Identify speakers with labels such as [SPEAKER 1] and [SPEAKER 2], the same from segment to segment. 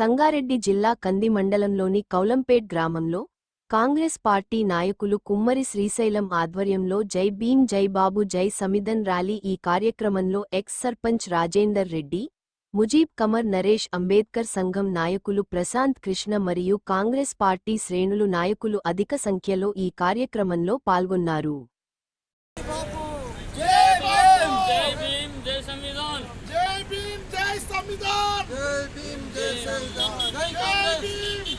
[SPEAKER 1] సంగారెడ్డి జిల్లా కంది మండలంలోని కౌలంపేట్ గ్రామంలో కాంగ్రెస్ పార్టీ నాయకులు కుమ్మరి శ్రీశైలం ఆధ్వర్యంలో జై భీం జై బాబు జై సమిదన్ ర్యాలీ ఈ కార్యక్రమంలో ఎక్స్ సర్పంచ్ రాజేందర్ రెడ్డి ముజీబ్ కమర్ నరేష్ అంబేద్కర్ సంఘం నాయకులు ప్రశాంత్ కృష్ణ మరియు కాంగ్రెస్ పార్టీ శ్రేణులు నాయకులు అధిక సంఖ్యలో ఈ కార్యక్రమంలో పాల్గొన్నారు
[SPEAKER 2] జై భీమ్
[SPEAKER 3] జై భీమ్ జై సంవిధాన్
[SPEAKER 2] జై భీమ్ జై సంవిధాన్
[SPEAKER 4] జై భీమ్ జై సంవిధాన్ జై
[SPEAKER 2] జై
[SPEAKER 4] కాంగ్రెస్
[SPEAKER 2] భీమ్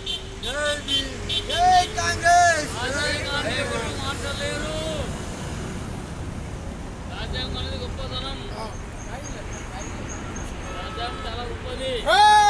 [SPEAKER 4] జై భీమ్ జై కాంగ్రెస్
[SPEAKER 3] రాజ్యాంగాన్ని ఎవరు మార్చలేరు రాజ్యాంగం అనేది గొప్పతనం రాజ్యాంగం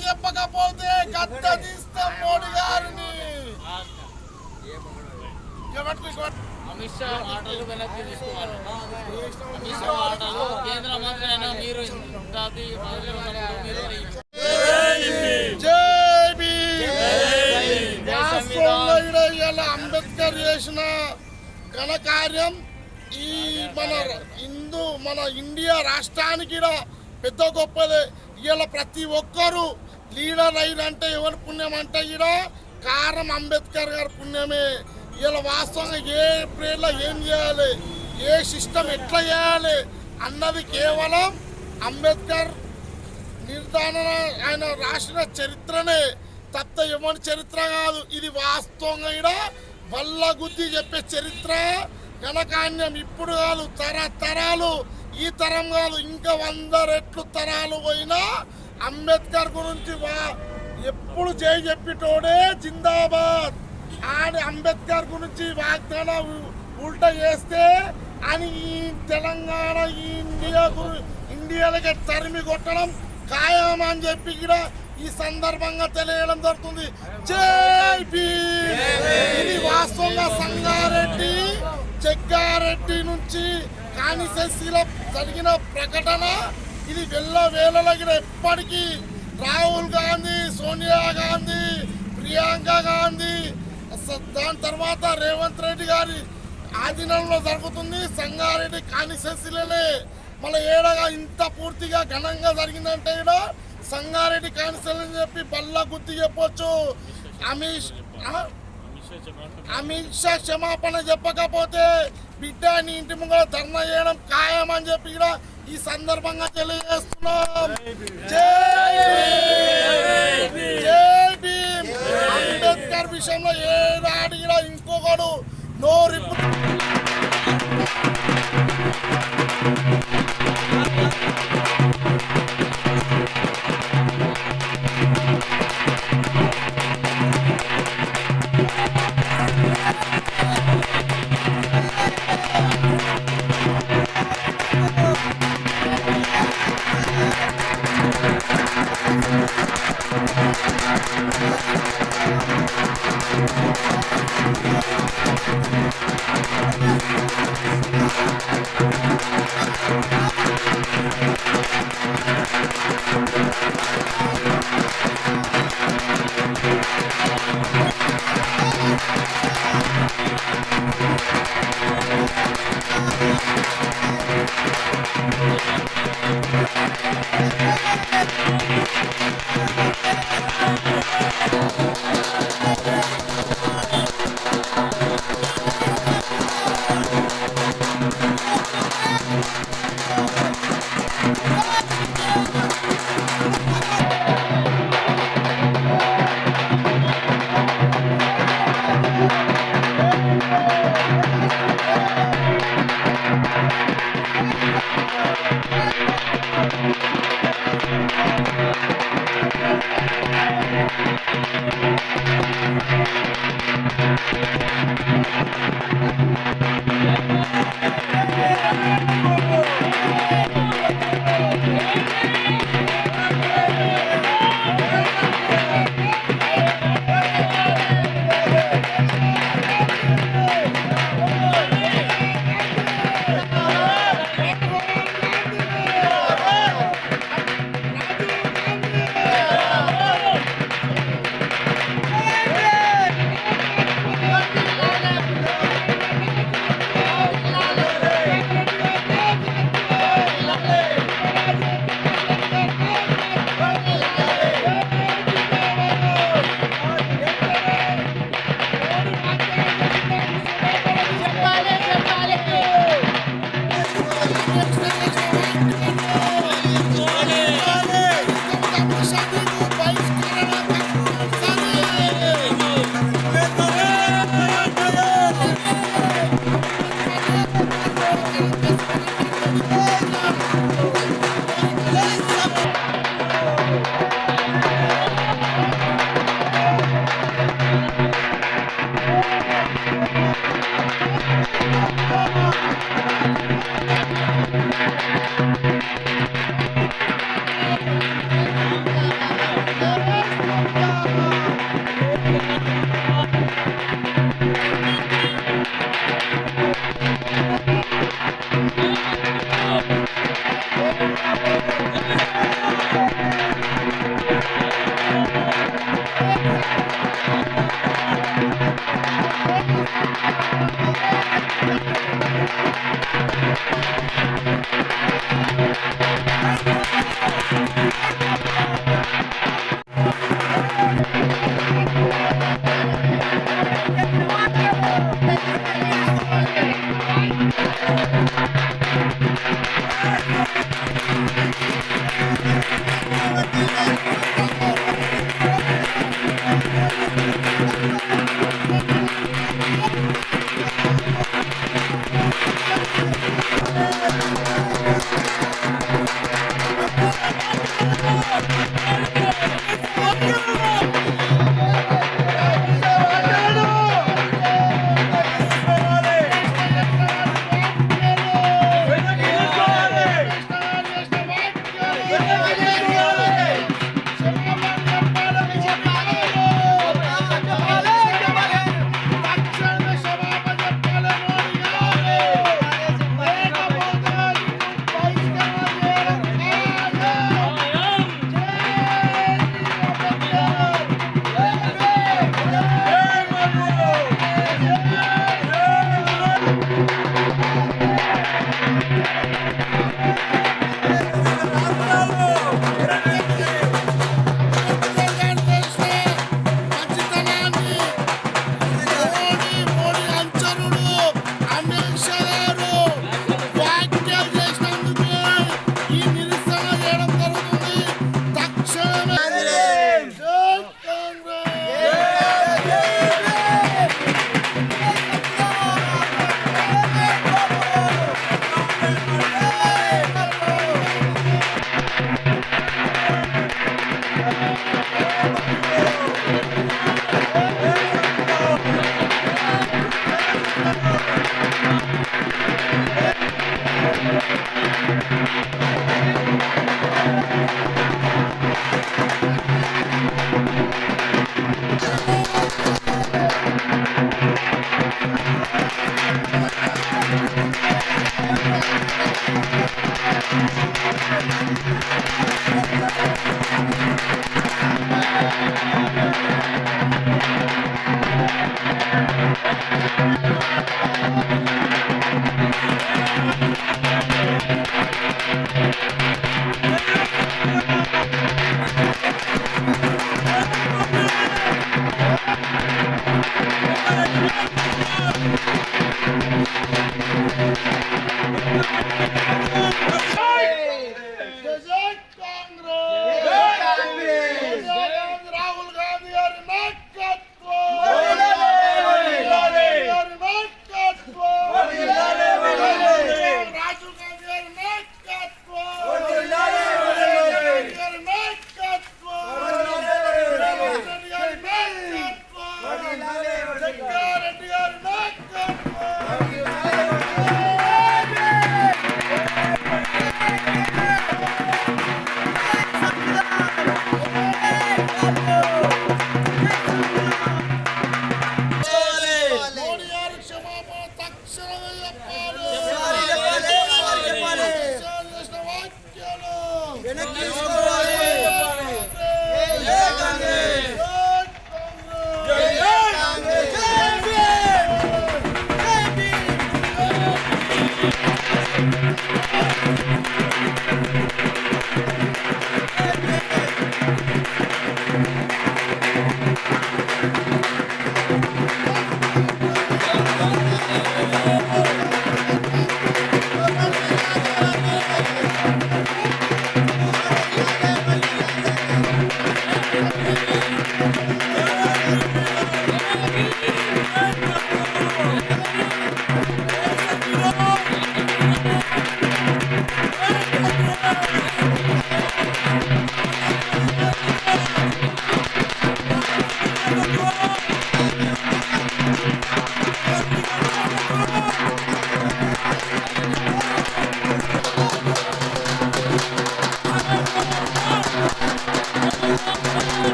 [SPEAKER 2] చెప్పకపోతే గద్ద తీస్తాం మోడీ గారిని?
[SPEAKER 3] అమిత్ షా మాటలు వెనక్కి తీసుకోవాలి. అమిత్ షా మాటలు కేంద్ర మంత్రి అయినా మీరు
[SPEAKER 2] అంబేద్కర్ చేసిన ఘనకార్యం ఈ మన హిందూ మన ఇండియా రాష్ట్రానికి పెద్ద గొప్పదే ఇవాళ ప్రతి ఒక్కరు లీడర్ అయినంటే ఎవరి పుణ్యం అంటే ఈడ కారం అంబేద్కర్ గారి పుణ్యమే. ఇలా వాస్తవంగా ఏ ప్రేర్లో ఏం చేయాలి? ఏ సిస్టమ్ ఎట్లా చేయాలి? అన్నది కేవలం అంబేద్కర్ నిర్ధారణ ఆయన రాసిన చరిత్రనే తప్ప ఎవరి చరిత్ర కాదు. ఇది వాస్తవంగా ఈడ వల్ల గుద్ది చెప్పే చరిత్ర ఘనకాన్యం ఇప్పుడు కాదు తరతరాలు ఈ తరం కాదు ఇంకా వంద రెట్లు తరాలు పోయినా అంబేద్కర్ గురించి వా ఎప్పుడు జై చెప్పేటోడే జిందాబాద్. అని అంబేద్కర్ గురించి వాగ్దానం ఉల్టా చేస్తే అని ఈ తెలంగాణ ఈ ఇండియా గురి ఇండియాలకి తరిమి కొట్టడం ఖాయం అని చెప్పి కూడా ఈ సందర్భంగా తెలియడం జరుగుతుంది. ఇది వాస్తవంగా సంగారెడ్డి జగ్గారెడ్డి నుంచి కానిసెస్సీలో జరిగిన ప్రకటన ఇది వెళ్ళ వేలలగిన ఎప్పటికీ రాహుల్ గాంధీ సోనియా గాంధీ ప్రియాంక గాంధీ దాని తర్వాత రేవంత్ రెడ్డి గారి ఆధీనంలో జరుగుతుంది సంగారెడ్డి కానిసెస్సీలనే మళ్ళీ ఏడగా ఇంత పూర్తిగా ఘనంగా జరిగిందంటే ఈడ సంగారెడ్డి కానిసెల్ అని చెప్పి బల్ల గుర్తు చెప్పొచ్చు. అమిత్? అమిత్ షా క్షమాపణ చెప్పకపోతే బిడ్డ నీ ఇంటి ముంగడ ధర్నా చేయడం ఖాయమని చెప్పి కూడా ఈ సందర్భంగా తెలియజేస్తున్నాం. జై భీమ్. అంబేద్కర్ విషయంలో ఏడాడి కూడా
[SPEAKER 4] ఇంకొకడు
[SPEAKER 2] నోరిప్పు Thank
[SPEAKER 4] you. Thank
[SPEAKER 2] you.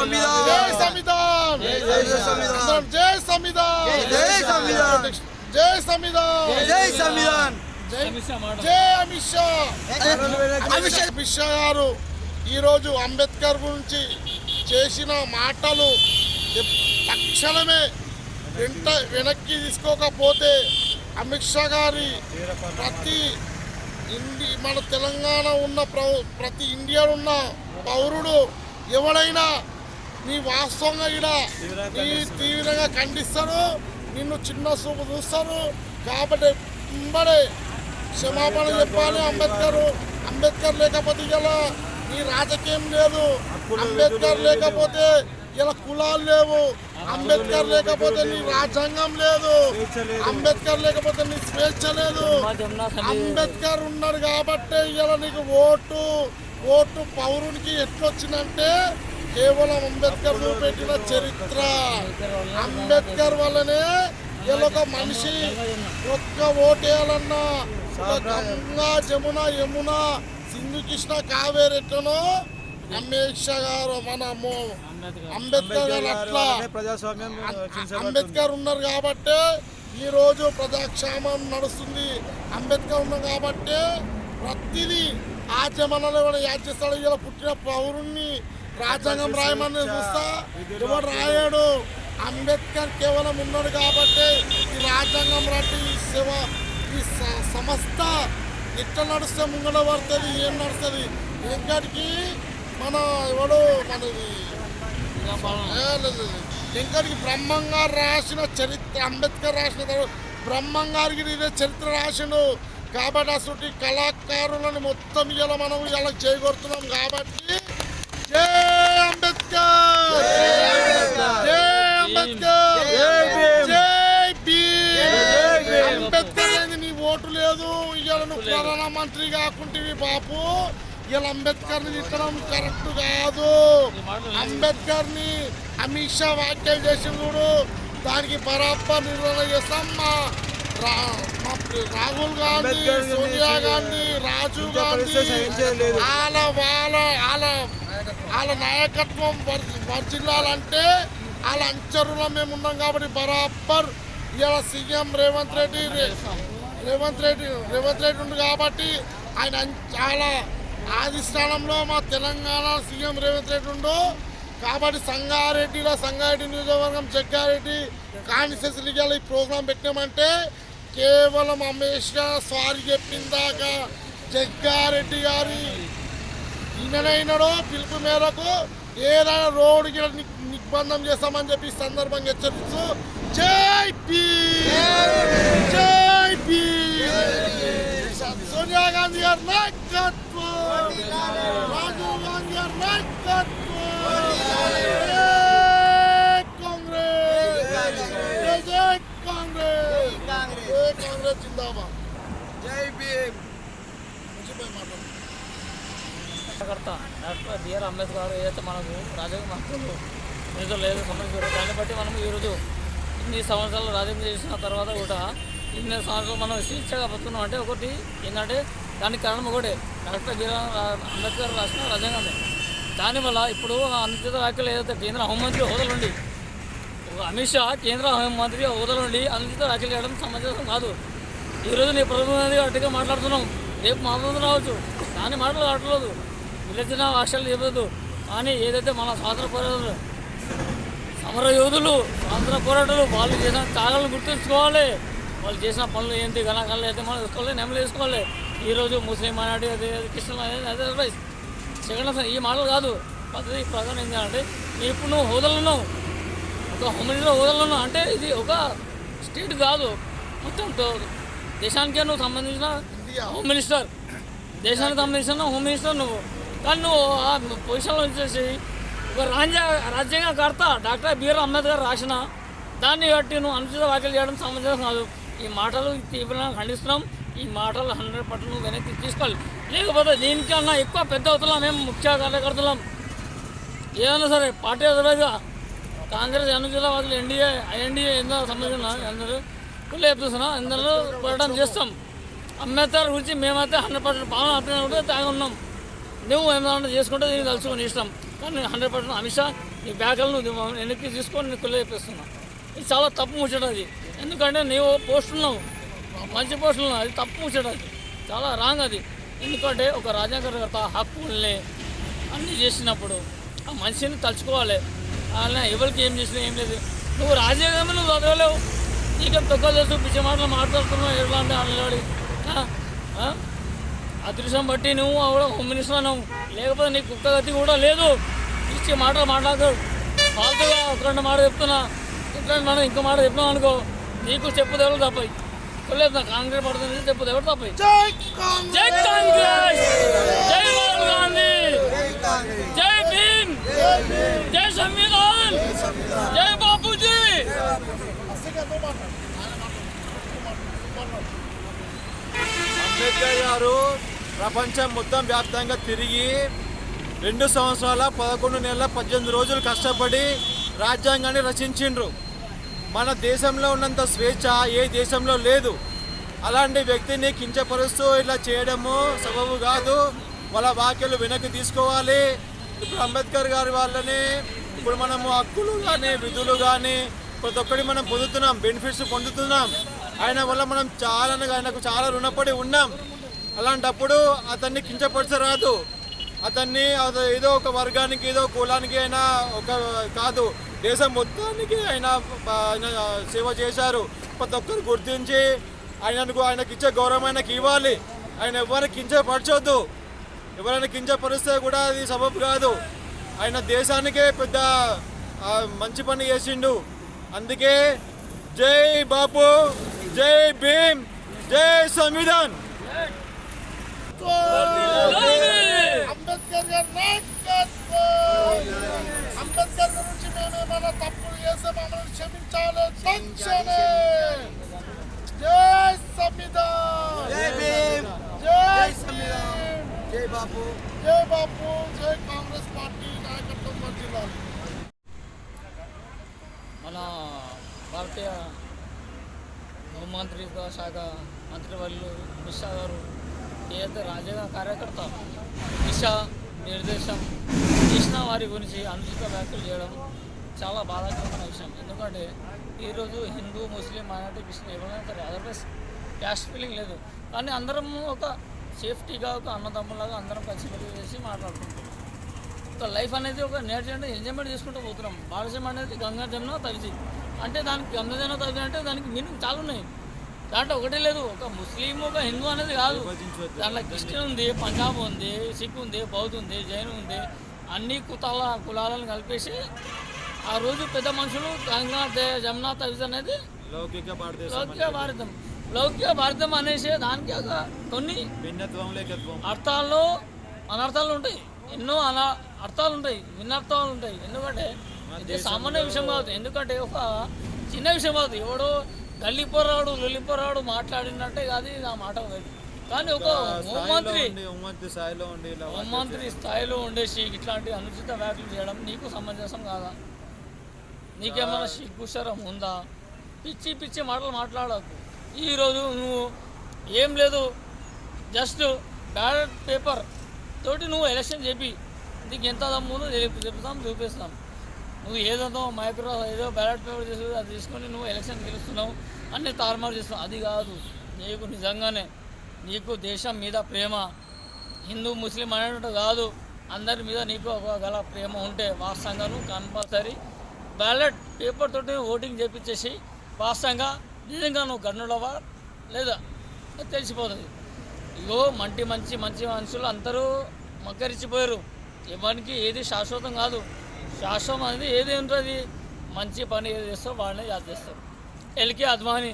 [SPEAKER 2] బాపు.
[SPEAKER 4] సంవిధాన్.
[SPEAKER 2] జై సంవిధాన్
[SPEAKER 4] జై సంవిధాన్.
[SPEAKER 2] అందరం జై సంవిధాన్.
[SPEAKER 4] జై సంవిధాన్.
[SPEAKER 2] జై అమిత్ షా. అమిత్ షా గారు ఈరోజు అంబేద్కర్ గురించి చేసిన మాటలు తక్షణమే వెంట వెనక్కి తీసుకోకపోతే అమిత్ షా గారి ప్రతి ఇండి మన తెలంగాణ ఉన్న ప్ర- ప్రతి ఇండియాలో ఉన్న పౌరుడు ఎవడైనా నీ వాస్తవంగా ఇక్కడ నీ తీవ్రంగా ఖండిస్తారు నిన్ను చిన్న చూపు చూస్తారు కాబట్టి ఇంబడే క్షమాపణ చెప్పాలి అంబేద్కర్. అంబేద్కర్ లేకపోతే ఇలా నీ రాజకీయం లేదు. అంబేద్కర్ లేకపోతే ఇలా కులాలు లేవు. అంబేద్కర్ లేకపోతే నీ రాజ్యాంగం లేదు. అంబేద్కర్ లేకపోతే నీ స్వేచ్ఛ లేదు. అంబేద్కర్ ఉన్నాడు కాబట్టి ఇలా నీకు ఓటు ఓటు పౌరునికి ఎట్లొచ్చిందంటే కేవలం అంబేద్కర్ చూపెట్టిన చరిత్ర. అంబేద్కర్ వల్లనే ఒక మనిషి. ఒక్క ఓటేయాలన్నా గంగా జమున యమున సింధు కృష్ణ కావేరి ఎట్లనో అమిత్ షా గారు మన మో- అంబేద్కర్ గారు అట్లా
[SPEAKER 4] ప్రజాస్వామ్యం
[SPEAKER 2] అంబేద్కర్ ఉన్నారు కాబట్టి ఈ రోజు ప్రజాక్షేమం నడుస్తుంది. అంబేద్కర్ ఉన్నారు కాబట్టి ప్రతిదీ ఆచమనలో చేస్తాడు ఇలా పుట్టిన పౌరుణ్ణి రాజ్యాంగం రాయమని చూస్తా? ఎవరు రాయాడు. అంబేద్కర్ కేవలం ఉన్నాడు కాబట్టి ఈ రాజ్యాంగం రాటి ఈ సేవ ఈ స- సంస్థ ఎట్లా నడుస్తే ముంగడ పడుతుంది ఏం నడుస్తుంది? ఇంకటికి మన ఎవడు? మనది. ఇంకటికి బ్రహ్మంగారు రాసిన చరిత్ర అంబేద్కర్ రాసిన తర్వాత బ్రహ్మంగారికి ఇదే చరిత్ర రాసిండు. కాబట్టి అసలు కళాకారులను మొత్తం ఇలా మనం ఇలా చేయగొడుతున్నాం కాబట్టి జై అంబేద్కర్ జై అంబేద్కర్ జై అంబేద్కర్ అనేది నీ ఓటు లేదు ఇవాళ నువ్వు ప్రధానమంత్రి కాకుంటివి బాపు ఇలా అంబేద్కర్ని తిట్టడం కరెక్ట్ కాదు అంబేద్కర్ని అమిత్ షా వ్యాఖ్యలు చేసిన చూడు దానికి బరాబర్ నిర్వహణ చేస్తాం మా రాహుల్ గాంధీ సోనియా గాంధీ రాజీవ్ గాంధీ వాళ్ళ వాళ్ళ వాళ్ళ వాళ్ళ నాయకత్వం వర్- వర్జిల్లాలంటే వాళ్ళ అంచరులో మేము ఉన్నాం కాబట్టి బరాబర్ ఇవాళ సీఎం రేవంత్ రెడ్డి రేవంత్ రెడ్డి రేవంత్ రెడ్డి ఉంది కాబట్టి ఆయన చాలా ఆదిస్థానంలో మా తెలంగాణ సీఎం రేవంత్ రెడ్డి ఉండు కాబట్టి సంగారెడ్డిలో సంగారెడ్డి నియోజకవర్గం జగ్గారెడ్డి కాన్స్టిట్యూన్సీగా ఈ ప్రోగ్రాం పెట్టామంటే కేవలం అమేష్ సారీ చెప్పిందాక జగ్గారెడ్డి గారి ఈయనైనాడో పిలుపు మేరకు ఏదైనా రోడ్డు గిడ ని- నిబంధం చేస్తామని చెప్పి ఈ సందర్భంగా హెచ్చరిస్తూ జై భీమ్! జై భీమ్! సోనియా గాంధీ గారి నాయకత్వం! రాజీవ్ గాంధీ గారి నాయకత్వం! జై కాంగ్రెస్! జై జై కాంగ్రెస్! జై కాంగ్రెస్! జిందాబాద్!
[SPEAKER 4] జై భీమ్
[SPEAKER 2] మంచిపోయి మాట్లాడు
[SPEAKER 3] కార్యకర్త డాక్టర్ బిఆర్ అంబేద్కర్ గారు ఏదైతే మనకు రాజకీయ మహత్వం ఏదో లేదు సంబంధించారు దాన్ని బట్టి మనం ఈరోజు ఇన్ని సంవత్సరాలు రాజకీయం చేసిన తర్వాత కూడా ఇన్ని సంవత్సరాలు మనం స్వేచ్ఛగా బతున్నాం అంటే ఒకటి ఏంటంటే దానికి కారణం ఒకటే. డాక్టర్ బిఆర్ అంబేద్కర్ రాసిన రాజ్యాంగమే. దానివల్ల ఇప్పుడు అనుచిత వ్యాఖ్యలు ఏదైతే కేంద్ర హోంమంత్రి హోదాలు ఉండి అమిత్ షా కేంద్ర హోంమంత్రి హోదాలో ఉండి అనుచిత వ్యాఖ్యలు చేయడం సమంజసం కాదు. ఈరోజు నీ ప్రధానమంత్రి అట్టుగా మాట్లాడుతున్నాం. రేపు మాట్లాడుతూ రావచ్చు. దాని మాటలు ఆడలేదు విలచిన భాషలు చెప్పదు కానీ ఏదైతే మన స్వాతంత్ర పోరాటాలు సమర యోధులు స్వాతంత్ర పోరాటాలు వాళ్ళు చేసిన త్యాగాలను గుర్తుంచుకోవాలి. వాళ్ళు చేసిన పనులు ఏంటి గణకాలు అయితే మనం తీసుకోవాలి నెమ్మలు తీసుకోవాలి ఈరోజు ముస్లిం మైనార్టీ అదే క్రిస్టియన్ అదే అదే అదర్వైజ్ సెకండ్ అసలు ఈ మాటలు కాదు. పద్ధతి ప్రధానం ఏంటంటే ఇప్పుడు నువ్వు హోదాలు ఉన్నావు ఒక హోమ్ మినిస్టర్ హోదాలో ఉన్నావు అంటే ఇది ఒక స్టేట్ కాదు. మొత్తం దేశానికే నువ్వు సంబంధించిన హోమ్ మినిస్టర్. దేశానికి సంబంధించిన హోమ్ మినిస్టర్ నువ్వు. కానీ నువ్వు ఆ పొజిషన్లో వచ్చేసి ఒక రాజ్య రాజ్యాంగకర్త డాక్టర్ బిఆర్ అంబేద్కర్ రాసిన దాన్ని బట్టి నువ్వు అనుచిత వ్యాఖ్యలు చేయడం సమంజసం కాదు ఈ మాటలు తీవ్రంగా ఖండిస్తున్నాం ఈ మాటలు హండ్రెడ్ పర్సెంట్ నువ్వు వెనక్కి తీసుకోవాలి లేకపోతే దీనికన్నా ఎక్కువ పెద్ద అవుతున్నాం మేము ముఖ్య కార్యకర్తలం ఏదైనా సరే పార్టీ అదర్వైజ్గా కాంగ్రెస్ అనుకూలవాదులు ఎన్డీఏ ఎన్డీఏ ఏందో సంబంధించిన అందరూ ఫుల్ అందరూ పోరాటం చేస్తాం అంబేద్కర్ గురించి మేమైతే హండ్రెడ్ పర్సెంట్ పాలన అర్థం కూడా తాగి ఉన్నాం నువ్వు ఏమైనా చేసుకుంటే నేను తలుచుకొని ఇష్టం. కానీ హండ్రెడ్ పర్సెంట్ అమిత్ షా నీ బ్యాగులను నువ్వు వెనక్కి తీసుకొని నీకు కుళ్ళ ఇది చాలా తప్పు ముచ్చట అది. ఎందుకంటే నీవు పోస్ట్ ఉన్నావు మంచి పోస్టులు ఉన్నావు అది తప్పు ముచ్చట అది. చాలా రాంగ్ అది. ఎందుకంటే ఒక రాజ్యాంగకర్త హక్కుల్ని అన్నీ చేసినప్పుడు ఆ మనిషిని తలుచుకోవాలి. వాళ్ళని ఎవరికి ఏం చేసినా ఏం లేదు. నువ్వు రాజ్యాంగమే నువ్వు చదవలేవు నీకేం తక్కువ చేస్తూ పిచ్చి మాటలు మాట్లాడుతున్నావు. ఎట్లా అంటే అల్లడి అదృష్టం బట్టి నువ్వు కూడా హోమ్ మినిస్టర్ అన్నావు. లేకపోతే నీకు కుక్క గతి కూడా లేదు. ఇచ్చి మాటలు మాట్లాడదు ఫాల్తుగా ఒక రెండు మాట చెప్తున్నా. ఇట్లా మనం ఇంకో మాట చెప్తున్నాం అనుకో నీకు చెప్పు దేవుడు తప్పాయి లేదు నా కాంగ్రెస్ పడుతుంది చెప్పు దేవుడు తప్పాయి
[SPEAKER 2] జై కాంగ్రెస్
[SPEAKER 3] జై కాంగ్రెస్! జై రాహుల్ గాంధీ! జై భీమ్! జై సంవిధాన్! జై బాపూజీ!
[SPEAKER 4] అంబేద్కర్ గారు ప్రపంచం మొత్తం వ్యాప్తంగా తిరిగి రెండు సంవత్సరాల పదకొండు నెలల పద్దెనిమిది రోజులు కష్టపడి రాజ్యాంగాన్ని రచించిండ్రు. మన దేశంలో ఉన్నంత స్వేచ్ఛ ఏ దేశంలో లేదు. అలాంటి వ్యక్తిని కించపరుస్తూ ఇలా చేయడము సబబు కాదు. వాళ్ళ వాక్యలు వెనక్కి తీసుకోవాలి. ఇప్పుడు అంబేద్కర్ గారి వాళ్ళని ఇప్పుడు మనము హక్కులు కానీ విధులు కానీ ప్రతి ఒక్కటి మనం పొందుతున్నాం బెనిఫిట్స్ పొందుతున్నాం. ఆయన వల్ల మనం చాలా ఆయనకు చాలా రుణపడి ఉన్నాం. అలాంటప్పుడు అతన్ని కించపరచరాదు. అతన్ని అది ఏదో ఒక వర్గానికి ఏదో కులానికి అయినా ఒక కాదు దేశం మొత్తానికి ఆయన ఆయన సేవ చేశారు. ప్రతి ఒక్కరు గుర్తించి ఆయనకు ఆయనకి ఇచ్చే గౌరవం ఆయనకి ఇవ్వాలి. ఆయన ఎవరిని కించపరచొద్దు. ఎవరైనా కించపరిస్తే కూడా అది సబబు కాదు. ఆయన దేశానికే పెద్ద మంచి పని చేసిండు. అందుకే జై బాపు. జై భీమ్ జై సంవిధాన్
[SPEAKER 2] అంబేద్కర్ గారి నాయకత్వం అంబేద్కర్ గురించి మేము ఏమైనా తప్పులు చేస్తే మమ్మల్ని క్షమించాలి తక్షణే జై సంవిధాన్
[SPEAKER 4] జై భీమ్
[SPEAKER 2] జై
[SPEAKER 4] సంవిధాన్.
[SPEAKER 2] భీమ్.
[SPEAKER 4] జై బాపు
[SPEAKER 2] జై బాపు జై కాంగ్రెస్ పార్టీ నాయకత్వం వర్ధిల్లాలి
[SPEAKER 3] మన భారతీయ హోంమంత్రిత్వ శాఖ మంత్రివర్యులు అమిత్ గారు ఏదైతే రాజ్యాంగ కార్యకర్త దిశా నిర్దేశం చేసిన వారి గురించి అనుచిత వ్యాఖ్యలు చేయడం చాలా బాధాకరమైన విషయం. ఎందుకంటే ఈరోజు హిందూ ముస్లిం మైనార్టీ క్రిస్టియన్ ఎవరైనా సరే అదర్వైజ్ క్యాస్ట్ ఫీలింగ్ లేదు. కానీ అందరం ఒక సేఫ్టీగా ఒక అన్నదమ్ములాగా అందరం కలిసి మెలిసి చేసి మాట్లాడుకుంటాం ఒక లైఫ్ అనేది ఒక నేర్చుకుంటే ఎంజాయ్మెంట్ చేసుకుంటూ పోతున్నాం. భారతదేశం అనేది గంగా జమున తలిసి అంటే దానికి జమున తలిసి అంటే దానికి మీనింగ్ చాలా ఉన్నాయి. దాంట్లో ఒకటే లేదు ఒక ముస్లిం ఒక హిందూ అనేది కాదు. దాంట్లో క్రిస్టియన్ ఉంది పంజాబ్ ఉంది సిక్ ఉంది బౌద్ధ్ ఉంది జైన్ ఉంది. అన్ని కుతాల కులాలను కలిపేసి ఆ రోజు పెద్ద మనుషులు గంగా జమున తలిసి అనేది
[SPEAKER 4] లౌకిక
[SPEAKER 3] లౌకిక భారతం. లౌకిక భారతం అనేసి దానికి ఒక కొన్ని
[SPEAKER 4] భిన్నత్వం
[SPEAKER 3] అర్థాల్లో అనర్థాలు ఉంటాయి. ఎన్నో అన అర్థాలు ఉంటాయి వినర్థాలు ఉంటాయి. ఎందుకంటే ఇది సామాన్య విషయం కాదు. ఎందుకంటే ఒక చిన్న విషయం కాదు. ఎవడో గల్లిపోరాడు లొల్లిపోరాడు మాట్లాడినట్టే కాదు ఆ మాట కానీ ఒక హోంమంత్రి
[SPEAKER 4] హోంమంత్రి స్థాయిలో
[SPEAKER 3] ఉండేసి ఇట్లాంటి అనుచిత వ్యాఖ్యలు చేయడం నీకు సమంజసం కాదా? నీకేమైనా సిగ్గుశరం ఉందా? పిచ్చి పిచ్చి మాటలు మాట్లాడకు. ఈరోజు నువ్వు ఏం లేదు. జస్ట్ బ్యాలెట్ పేపర్ తోటి నువ్వు ఎలక్షన్ చెప్పి నీకు ఎంత దమ్ముందో చెప్తాం చూపిస్తాం. నువ్వు ఏదో మైక్రో ఏదో బ్యాలెట్ పేపర్ తీసుకుని అది తీసుకొని నువ్వు ఎలక్షన్ గెలుస్తున్నావు అన్ని తారుమారు చేస్తున్నావు. అది కాదు. నీకు నిజంగానే నీకు దేశం మీద ప్రేమ. హిందూ ముస్లిం అనేటట్టు కాదు. అందరి మీద నీకు ఒక గల ప్రేమ ఉంటే వాస్తవంగా నువ్వు కంపల్సరీ బ్యాలెట్ పేపర్ తోటి ఓటింగ్ చేపించేసి వాస్తవంగా నిజంగా నువ్వు గన్నులవా లేదా? అది తెలిసిపోతుంది. ఇగో మంటి మంచి మంచి మనుషులు అందరూ మక్కరిచ్చిపోయారు ఎవరికి ఏది శాశ్వతం కాదు. శాశ్వతం అనేది ఏది ఉంటుంది మంచి పని ఏది చేస్తారో వాళ్ళనే యాద చేస్తారు. L K Advani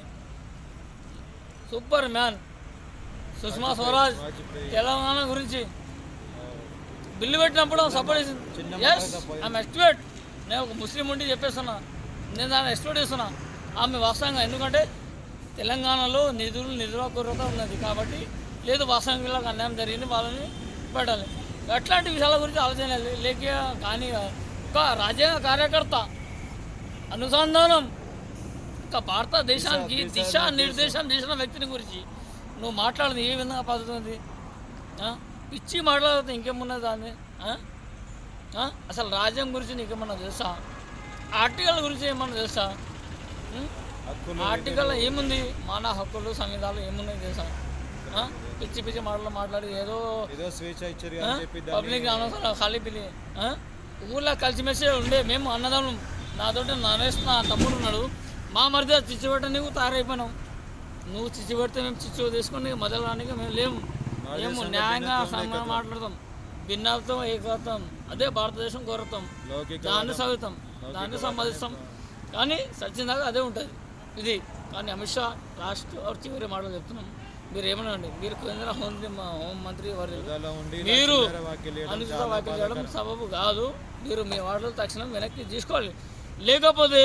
[SPEAKER 3] super man Sushma Swaraj Telangana గురించి బిల్లు పెట్టినప్పుడు సపోర్ట్ చేసింది. ఎస్ ఆమె ఎక్స్పెక్ట్ నేను ఒక ముస్లిం ఉండి చెప్పేస్తున్నా. నేను దాన్ని ఎక్స్పెక్ట్ చేస్తున్నా. ఆమె వాస్తవంగా ఎందుకంటే తెలంగాణలో నిధులు నిర్వాహకురత ఉన్నది కాబట్టి లేదు వాస్తవంగా వీళ్ళకి అన్యాయం జరిగింది వాళ్ళని పెట్టాలి. అట్లాంటి విషయాల గురించి ఆలోచన లేక కానీ ఒక రాజ్యాంగ కార్యకర్త అనుసంధానం ఒక భారతదేశానికి దిశ నిర్దేశం చేసిన వ్యక్తిని గురించి నువ్వు మాట్లాడదు ఏ విధంగా పద్ధతి? పిచ్చి మాట్లాడితే ఇంకేమున్నది దాన్ని? అసలు రాజ్యం గురించి నీకేమన్నా తెలుసా? ఆర్టికల్ గురించి ఏమన్నా తెలుసా? ఆర్టికల్ ఏముంది? మానవ హక్కులు సంవిధాలు ఏమున్నాయి తెలుసా? పిచ్చి పిచ్చి మాటలు మాట్లాడి ఏదో పబ్లిక్ అనవసరం ఖాళీ పిల్లి? ఊళ్ళో కలిసిమెలిసి ఉండే మేము అన్నదమ్ములం. నాతోటి నరేష్ నా తమ్ముడు ఉన్నాడు. మా మరిది చిచ్చు పెట్ట నీకు తయారైపోయినాం నువ్వు చిచ్చు పెడితే మేము చిచ్చు తీసుకుని మొదలు రానికి మేము లేము. మేము న్యాయంగా సమానం మాట్లాడతాం. భిన్నత్వం ఏకత్వం అదే భారతదేశం కోరతాం దాన్ని చదువుతాం దాన్ని సంపాదిస్తాం. కానీ సచ్చిందాకా అదే ఉంటుంది. ఇది కానీ అమిత్ షా లాస్ట్ చివరి మాటలు చెప్తున్నాం. మీరు ఏమనండి మీరు కేంద్ర హోం హోం మంత్రి వారి మీరు అనుచిత వ్యాఖ్యలు చేయడం. సబబు కాదు. మీరు మీ వాటిలో తక్షణం వెనక్కి తీసుకోవాలి. లేకపోతే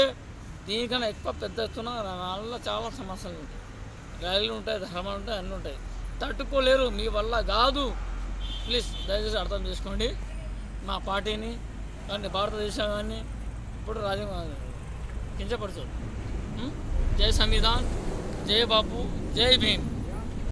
[SPEAKER 3] దీనికన్నా ఎక్కువ పెద్ద ఎత్తున నాలో చాలా సమస్యలు ఉంటాయి. రైళ్ళు ఉంటాయి ధర్మాలు ఉంటాయి అన్నీ ఉంటాయి. తట్టుకోలేరు మీ వల్ల కాదు. ప్లీజ్ దయచేసి అర్థం చేసుకోండి. మా పార్టీని కానీ భారతదేశాన్ని ఇప్పుడు రాజ్యం కించపరచదు ఉం? జై సంవిధాన్ జై బాపు జై భీమ్.